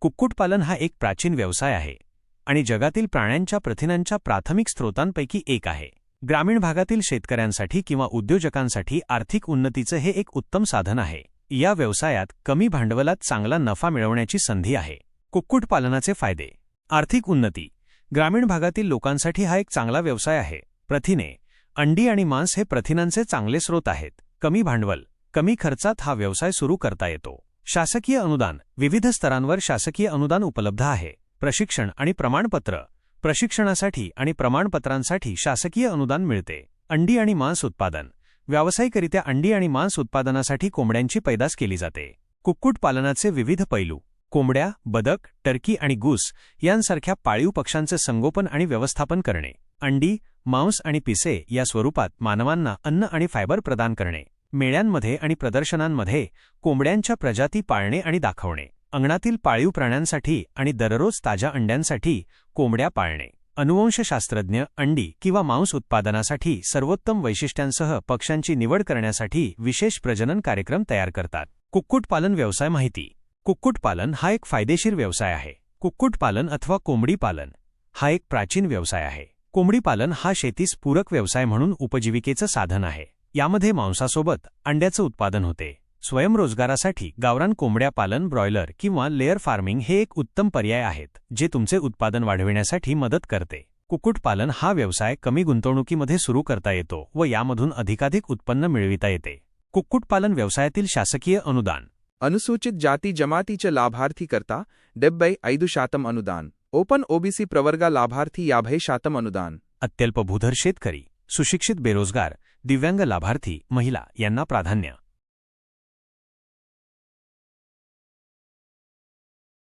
कुक्कुटपालन हा एक प्राचीन व्यवसाय आहे आणि जगातील प्राण्यांच्या प्रथिनांच्या प्राथमिक स्रोतांपैकी एक आहे. ग्रामीण भागातील शेतकऱ्यांसाठी किंवा उद्योजकांसाठी आर्थिक उन्नतीचं हे एक उत्तम साधन आहे. या व्यवसायात कमी भांडवलात चांगला नफा मिळवण्याची संधी आहे. कुक्कुटपालनाचे फायदे. आर्थिक उन्नती. ग्रामीण भागातील लोकांसाठी हा एक चांगला व्यवसाय आहे. प्रथिने अंडी आणि मांस हे प्रथिनांचे चांगले स्रोत आहेत. कमी भांडवल कमी खर्चात हा व्यवसाय सुरू करता येतो. शासकीय अनुदान विविध स्तरांवर शासकीय अनुदान उपलब्ध आहे. प्रशिक्षण आणि प्रमाणपत्र. प्रशिक्षणासाठी आणि प्रमाणपत्रांसाठी शासकीय अनुदान मिळते. अंडी आणि मांस उत्पादन. व्यावसायिकरित्या अंडी आणि मांस उत्पादनासाठी कोंबड्यांची पैदास केली जाते. कुक्कुटपालनाचे विविध पैलू. कोंबड्या बदक टर्की आणि गूस यांसारख्या पाळीव पक्ष्यांचे संगोपन आणि व्यवस्थापन करणे. अंडी मांस आणि पिसे या स्वरूपात मानवांना अन्न आणि फायबर प्रदान करणे. मेळ्यांमध्ये आणि प्रदर्शनांमध्ये कोंबड्यांच्या प्रजाती पाळणे आणि दाखवणे अंगणातील पाळीव प्राण्यांसाठी आणि दररोज ताज्या अंड्यांसाठी कोंबड्या पाळणे. अनुवंशशास्त्रज्ञ अंडी किंवा मांस उत्पादनासाठी सर्वोत्तम वैशिष्ट्यांसह पक्ष्यांची निवड करण्यासाठी विशेष प्रजनन कार्यक्रम तयार करतात. कुक्कुटपालन व्यवसाय माहिती. कुक्कुटपालन हा एक फायदेशीर व्यवसाय आहे. कुक्कुटपालन अथवा कोंबडी पालन हा एक प्राचीन व्यवसाय आहे. कोंबडी पालन हा शेतीस पूरक व्यवसाय म्हणून उपजीविकेचं साधन आहे. यामध्ये मांसासोबत अंड्याचं उत्पादन होते. स्वयंरोजगारासाठी गावरान कोंबड्या पालन ब्रॉयलर किंवा लेअर फार्मिंग हे एक उत्तम पर्याय आहेत जे तुमचे उत्पादन वाढविण्यासाठी मदत करते. कुक्कुटपालन हा व्यवसाय कमी गुंतवणुकीमध्ये सुरू करता येतो व यामधून अधिकाधिक उत्पन्न मिळविता येते. कुक्कुटपालन व्यवसायातील शासकीय अनुदान. अनुसूचित जाती जमातीच्या लाभार्थीकरता डेब्बै ऐदु शातम अनुदान ओपन ओबीसी प्रवर्गा लाभार्थी याभय शातम अनुदान. अत्यल्प भूधर शेतकरी सुशिक्षित बेरोजगार दिव्यांग लाभार्थी महिला यांना प्राधान्य.